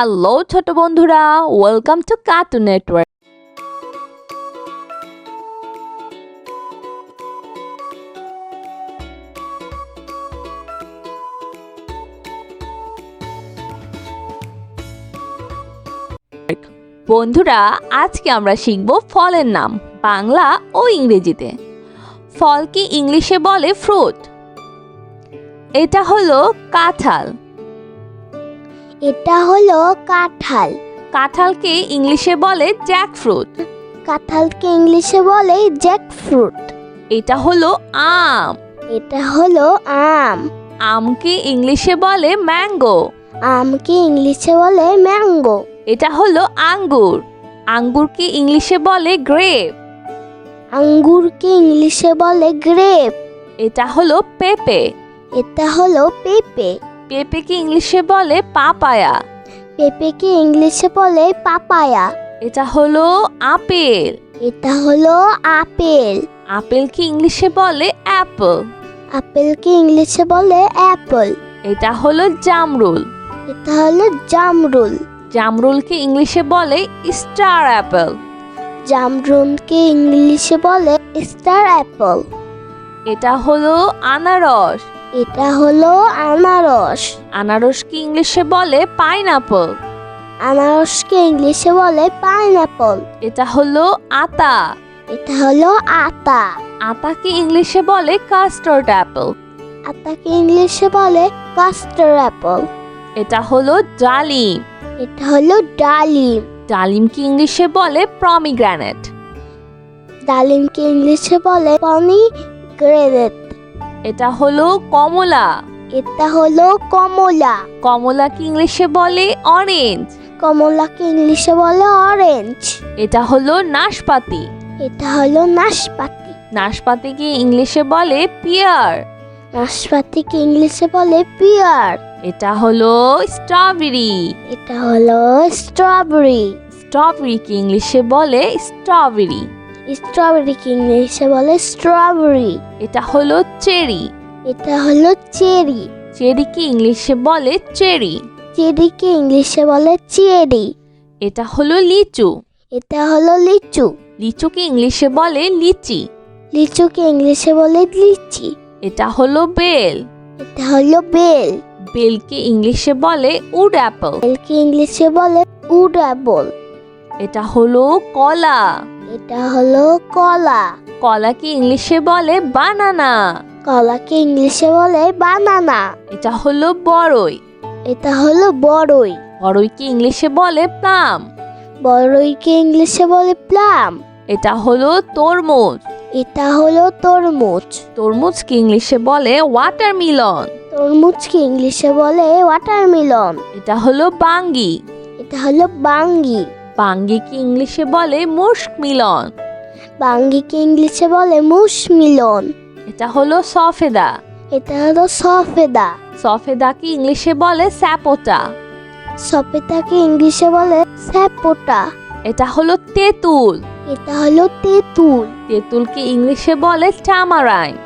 Hello ছোট বন্ধুরা welcome to cartoon network বন্ধুরা, আজকে আমরা শিখব ফলের নাম, বাংলা ও ইংরেজিতে। ফলকে ইংলিশে বলে ফ্রুট? এটা হলো কাঁঠাল। এটা হলো কাঁঠাল। কাঁঠালকে ইংলিশে বলে জ্যাকফ্রুট। কাঁঠালকে ইংলিশে বলে জ্যাকফ্রুট। এটা হলো আম। এটা হলো আম। আমকে ইংলিশে বলে ম্যাঙ্গো। আমকে ইংলিশে বলে ম্যাঙ্গো। এটা হলো আঙ্গুর। আঙ্গুরকে ইংলিশে বলে গ্রেপ। আঙ্গুরকে ইংলিশে বলে গ্রেপ। এটা হলো পেঁপে। এটা হলো পেঁপে। পেঁপেকে ইংলিশে বলে পাপায়া। পেঁপেকে ইংলিশে বলে পাপায়া। এটা হলো আপেল। এটা হলো আপেল। আপেলকে ইংলিশে বলে অ্যাপল। আপেলকে ইংলিশে বলে অ্যাপল। এটা হলো জামরুল। এটা হলো জামরুল। জামরুলকে ইংলিশে বলে স্টার অ্যাপেল। জামরুলকে ইংলিশে বলে স্টার অ্যাপল। এটা হলো আনারস। এটা হলো আনারস। আনারসকে ইংলিশে বলে পাইনাপল আনারসকে ইংলিশে বলে পাইনাপল এটা হলো আতা। এটা হলো আতা। আতাকে ইংলিশে বলে কাস্টার্ড অ্যাপল আতাকে ইংলিশে বলে কাস্টার অ্যাপল এটা হলো ডালিম। এটা হলো ডালিম। ডালিমকে ইংলিশে বলে প্রমিগ্রানেট ডালিমকে ইংলিশে বলে পনি গ্রেনেট এটা হলো কমলা। এটা হলো কমলা। কমলাকে ইংলিশে বলে অরেঞ্জ কমলাকে ইংলিশে বলে অরেঞ্জ এটা হলো নাশপাতি। এটা হলো নাশপাতি। নাশপাতিকে ইংলিশে বলে পিয়ার নাশপাতিকে ইংলিশে বলে পিয়ার এটা হলো স্ট্রবেরি এটা হলো স্ট্রবেরি স্ট্রবেরিকে ইংলিশে বলে স্ট্রবেরি স্ট্রবেরিকে ইংলিশে বলে স্ট্রবেরি এটা হলো চেরি। এটা হলো চেরি। চেরিকে ইংলিশে বলে চেরি? চেরিকে ইংলিশে বলে চেরি? এটা হলো লিচু। এটা হলো লিচু। লিচুকে ইংলিশে বলে লিচি? লিচুকে ইংলিশে বলে লিচি? এটা হলো বেল। এটা হলো বেল। বেলকে ইংলিশে বলে উড অ্যাপল? বেলকে ইংলিশে বলে উড অ্যাপল? এটা হলো কলা। এটা হলো কলা। কলাকে ইংলিশে বলে বানানা? কলাকে ইংলিশে বলে বানানা? এটা হলো বড়ই। এটা হলো বড়ই। বড়ইকে ইংলিশে বলে প্লাম? বড়ইকে ইংলিশে বলে প্লাম? এটা হলো তরমুজ। এটা হলো তরমুজ। তরমুজকে ইংলিশে বলে ওয়াটারমিলন তরমুজকে ইংলিশে বলে ওয়াটারমেলন এটা হলো বাঙ্গি। এটা হলো বাঙ্গি। বাঙ্গিকে ইংলিশে বলে মুস্ক মিলন। বাঙ্গিকে ইংলিশে বলে মুশমিলন এটা হলো সফেদা। এটা হলো সফেদা। সফেদাকে ইংলিশে বলে স্যাপোটা। সফেদাকে ইংলিশে বলে স্যাপোটা। এটা হলো তেঁতুল। এটা হলো তেঁতুল। তেঁতুলকে ইংলিশে বলে টামারাইন।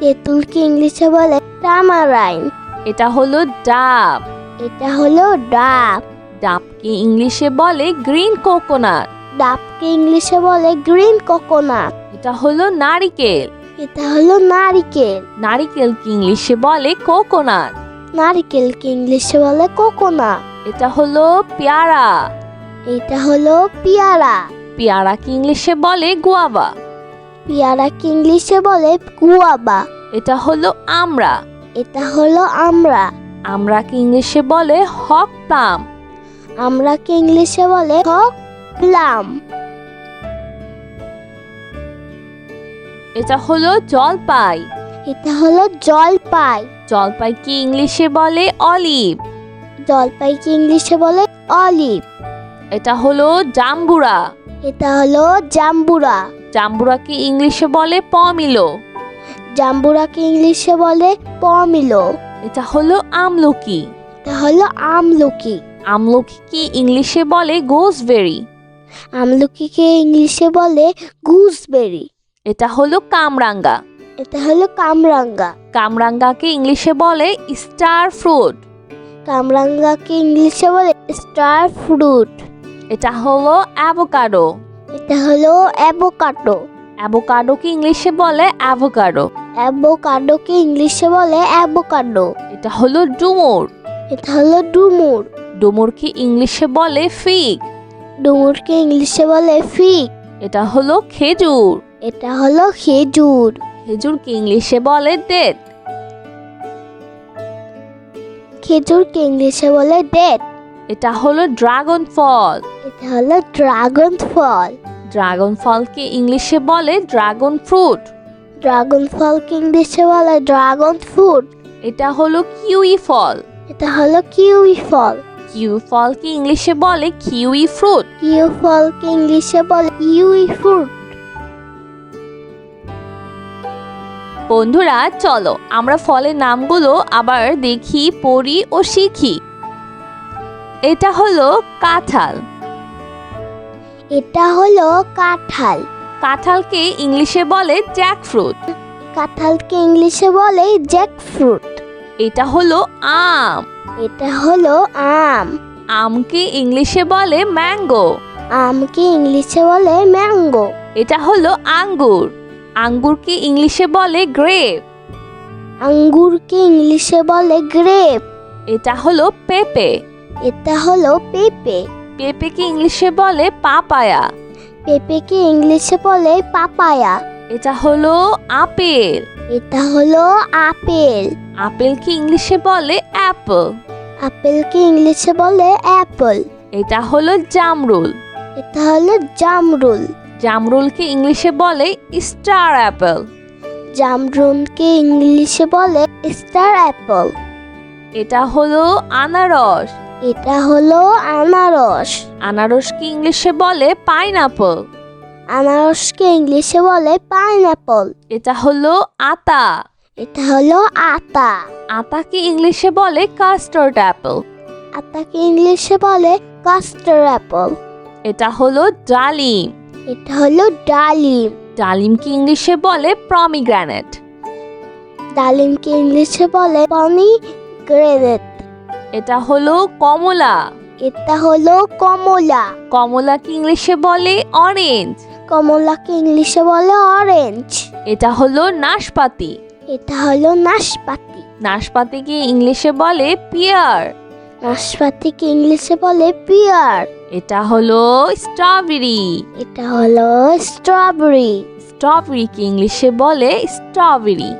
তেঁতুলকে ইংলিশে বলে টামারাইন। এটা হলো ডাব। এটা হলো ডাব। ডাবকে ইংলিশে বলে গ্রিন কোকোনাট। ডাবকে ইংলিশে বলে গ্রিন কোকোনাট। এটা হলো নারিকেল। এটা হলো নারিকেল। নারিকেলকে ইংলিশে বলে কোকোনাট? নারিকেলকে ইংলিশে বলে কোকোনাট? এটা হলো পেয়ারা। এটা হলো পেয়ারা। পেয়ারাকে ইংলিশে বলে গুয়াবা? পেয়ারাকে ইংলিশে বলে গুয়াবা? এটা হলো আমরা এটা হলো আমরা আমরাকে ইংলিশে বলে হক প্লাম আমরাকে ইংলিশে বলে প্লাম এটা হলো জলপাই। এটা হলো জলপাই। জলপাইকে ইংলিশে বলে অলিভ? জলপাইকে ইংলিশে বলে অলিভ? এটা হলো জাম্বুরা। এটা হলো জাম্বুরা। জাম্বুরাকে ইংলিশে বলে পমিলো? জাম্বুরাকে ইংলিশে বলে পমিলো? এটা হলো আমলকি। এটা হলো আমলকি। আমলকিকে ইংলিশে বলে গোসবেরি আমলকিকে ইংলিশে বলে গুসবেরি এটা হলো কামরাঙ্গা। এটা হলো কামরাঙ্গা। কামরাঙ্গাকে ইংলিশে বলে স্টার ফ্রুট। কামরাঙ্গাকে ইংলিশে বলে স্টার ফ্রুট। এটা হলো অ্যাভোকাডো। এটা হলো অ্যাভোকাডো। অ্যাভোকাডোকে ইংলিশে বলে অ্যাভোকাডো। অ্যাভোকাডোকে ইংলিশে বলে অ্যাভোকাডো। এটা হলো ডুমুর। এটা হলো ডুমুর। ডুমুরকে ইংলিশে বলে ফিগ। ডুমুরকে ইংলিশে বলে ফিগ। এটা হলো খেজুর। এটা হলো খেজুর। খেজুরকে ইংলিশে বলে ডেট খেজুরকে ইংলিশে বলে ডেট এটা হলো ড্রাগন ফল। এটা হলো ড্রাগন ফল। ড্রাগন ফলকে ইংলিশে বলে ড্রাগন ফ্রুট। ড্রাগন ফলকে ইংলিশে বলে ড্রাগন ফ্রুট। এটা হলো কিউই ফল। এটা হলো কিউই ফল। কিউই ফলকে ইংলিশে বলে কিউই ফ্রুট। কিউ ফলকে ইংলিশে বলে কিউই ফ্রুট। বন্ধুরা চলো আমরা ফলের নামগুলো আবার দেখি পড়ি ও শিখি। এটা হলো কাঁঠাল। এটা হলো কাঁঠাল। কাঁঠালকে ইংলিশে বলে জ্যাকফ্রুট। কাঁঠালকে ইংলিশে বলে জ্যাক ফ্রুট এটা হলো আম। এটা হলো আম। আমকে ইংলিশে বলে ম্যাঙ্গো। আমকে ইংলিশে বলে ম্যাঙ্গো। এটা হলো আঙ্গুর। আঙ্গুরকে ইংলিশে বলে গ্রেপ। আঙ্গুরকে ইংলিশে বলে গ্রেপ। এটা হলো পেঁপে। এটা হলো পেঁপে। পেঁপেকে ইংলিশে বলে পাপায়া। পেঁপেকে ইংলিশে বলে পাপায়া। এটা হলো আপেল। এটা হলো আপেল। আপেলকে ইংলিশে বলে অ্যাপল? আপেলকে ইংলিশে বলে অ্যাপল? এটা হলো জামরুল। এটা হলো জামরুল। জামরুলকে ইংলিশে বলে স্টার অ্যাপেল? জামরুলকে ইংলিশে বলে স্টার অ্যাপল? এটা হলো আনারস। এটা হলো আনারস। আনারসকে ইংলিশে বলে পাইনাপল? আনারসকে ইংলিশে বলে পাইনঅ্যাপল এটা হলো আতা। এটা হলো আতা। আতাকে ইংলিশে বলে কাস্টার্ড অ্যাপল আতাকে ইংলিশে বলে কাস্টার অ্যাপল এটা হলো ডালিম। এটা হলো ডালিম। ডালিমকে ইংলিশে বলে প্রমিগ্রানেট ডালিমকে ইংলিশে বলে পনি গ্রেনেট এটা হলো কমলা। এটা হলো কমলা। কমলাকে ইংলিশে বলে অরেঞ্জ কমলাকে ইংলিশে বলে অরেঞ্জ এটা হলো নাশপাতি। এটা হলো নাশপাতি। নাশপাতিকে ইংলিশে বলে পিয়ার নাশপাতিকে ইংলিশে বলে পিয়ার এটা হলো স্ট্রবেরি এটা হলো স্ট্রবেরি স্ট্রবেরিকে ইংলিশে বলে স্ট্রবেরি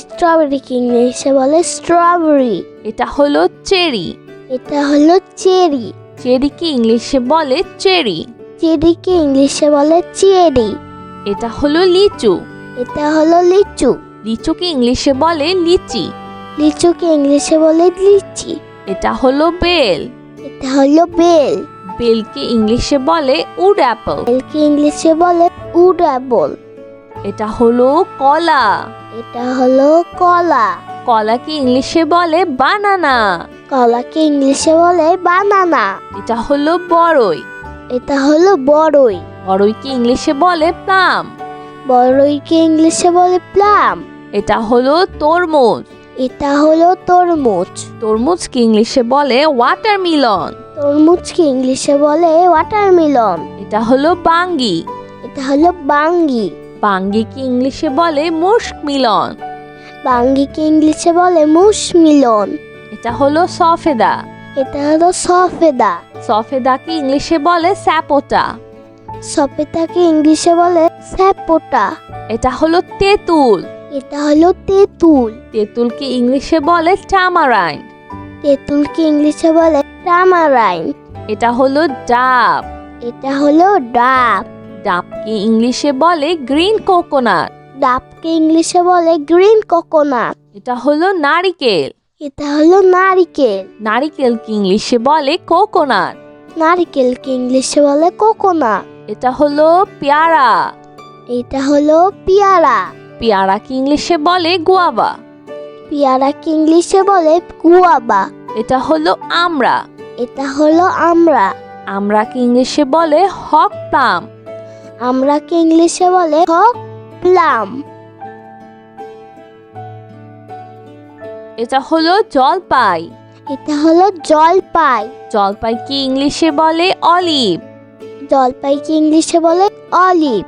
স্ট্রবেরিকে ইংলিশে বলে স্ট্রবেরি এটা হলো চেরি এটা হলো চেরি চেরিকে ইংলিশে বলে চেরি চেরিকে ইংলিশে বলে চেরি। এটা হলো লিচু। এটা হলো লিচু। লিচুকে ইংলিশে বলে লিচি। লিচুকে ইংলিশে বলে লিচি। এটা হলো বেল। এটা হলো বেল। বেলকে ইংলিশে বলে উড অ্যাপল। বেলকে ইংলিশে বলে উড অ্যাপল। এটা হলো কলা। এটা হলো কলা। কলাকে ইংলিশে বলে বানানা। কলাকে ইংলিশে বলে বানানা। এটা হলো বড়ই এটা হলো বড়ই। বড়ইকে ইংলিশে বলে প্লাম। বড়ইকে ইংলিশে বলে প্লাম। এটা হলো তরমুজ। এটা হলো তরমুজ। তরমুজকে ইংলিশে বলে ওয়াটারমিলন তরমুজকে ইংলিশে বলে ওয়াটারমেলন এটা হলো বাঙ্গি। এটা হলো বাঙ্গি। বাঙ্গিকে ইংলিশে বলে মুস্ক মিলন বাঙ্গিকে ইংলিশে বলে মুশমিলন এটা হলো সফেদা। এটা হলো সফেদা। সফেদাকে ইংলিশে বলে স্যাপোটা? সফেদাকে ইংলিশে বলে স্যাপোটা? এটা হলো তেঁতুল। এটা হলো তেঁতুল। তেঁতুলকে ইংলিশে বলে টামারাইন? তেঁতুলকে ইংলিশে বলে টামারাইন? এটা হলো ডাব। এটা হলো ডাব। ডাবকে ইংলিশে বলে গ্রিন কোকোনাট? ডাবকে ইংলিশে বলে গ্রিন কোকোনাট? এটা হলো নারিকেল। এটা হলো নারিকেল। নারিকেলকে ইংলিশে বলে কোকোনাট? নারিকেলকে ইংলিশে বলে কোকোনাট? এটা হলো পেয়ারা। এটা হলো পেয়ারা। পেয়ারাকে ইংলিশে বলে গুয়াবা? পেয়ারাকে ইংলিশে বলে গুয়াবা? এটা হলো আমড়া এটা হলো আমরা। আমরাকে ইংলিশে বলে হক প্লাম আমরাকে ইংলিশে বলে হক প্লাম এটা হলো জলপাই। এটা হলো জলপাই। জলপাইকে ইংলিশে বলে অলিভ? জলপাইকে ইংলিশে বলে অলিভ?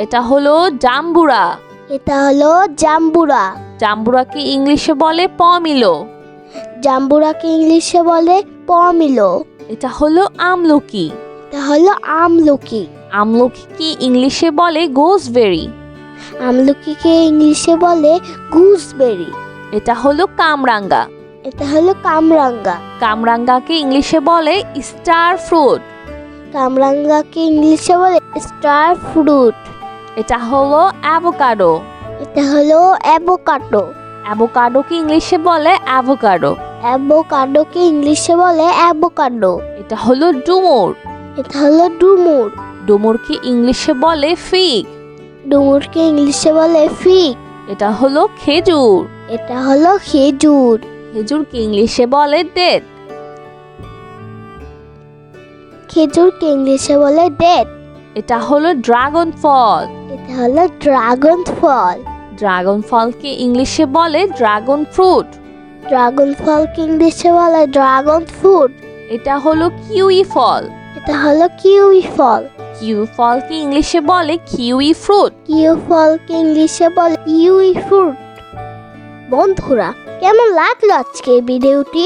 এটা হলো জাম্বুরা। এটা হলো জাম্বুরা। জাম্বুরাকে ইংলিশে বলে পমিলো? জাম্বুরাকে ইংলিশে বলে পমিলো? এটা হলো আমলকি। এটা হলো আমলকি। আমলকিকে ইংলিশে বলে গোসবেরি আমলকিকে ইংলিশে বলে গুসবেরি এটা হলো কামরাঙ্গা। এটা হলো কামরাঙ্গা। কামরাঙ্গাকে ইংলিশে বলে স্টার ফ্রুট। কামরাঙ্গাকে ইংলিশে বলে স্টার ফ্রুট। এটা হলো অ্যাভোকাডো। এটা হলো অ্যাভোকাডো। অ্যাভোকাডোকে ইংলিশে বলে অ্যাভোকাডো। অ্যাভোকাডোকে ইংলিশে বলে অ্যাভোকাডো। এটা হলো ডুমুর। এটা হলো ডুমুর। ডুমুরকে ইংলিশে বলে ফিগ। ডুমুরকে ইংলিশে বলে ফিগ। এটা হলো খেজুর। এটা হলো খেজুর। খেজুরকে ইংলিশে বলে ডেট। খেজুরকে ইংলিশে বলে ডেট। এটা হলো ড্রাগন ফল। এটা হলো ড্রাগন ফল। ড্রাগন ফলকে ইংলিশে বলে ড্রাগন ফ্রুট। ড্রাগন ফলকে ইংলিশে বলে ড্রাগন ফ্রুট। এটা হলো কিউই ফল। এটা হলো কিউই ফল। কিউই ফলকে ইংলিশে বলে কিউই ফ্রুট। কিউ ফলকে ইংলিশে বলে কিউই ফ্রুট। বন্ধুরা, কেমন লাগল আজকে ভিডিওটি?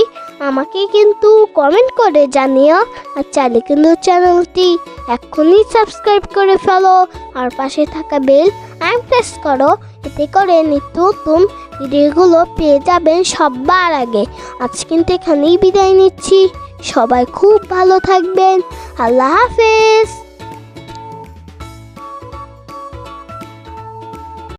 আমাকে কিন্তু কমেন্ট করে জানিও। আর চাইলে কিন্তু চ্যানেলটি এক্ষুনি সাবস্ক্রাইব করে ফেলো। আর পাশে থাকা বেল আইম প্রেস করো। এতে করে নিত্য নতুন ভিডিওগুলো পেয়ে যাবেন সবার আগে। আজ কিন্তু এখানেই বিদায় নিচ্ছি। সবাই খুব ভালো থাকবেন। আল্লাহ হাফেজ।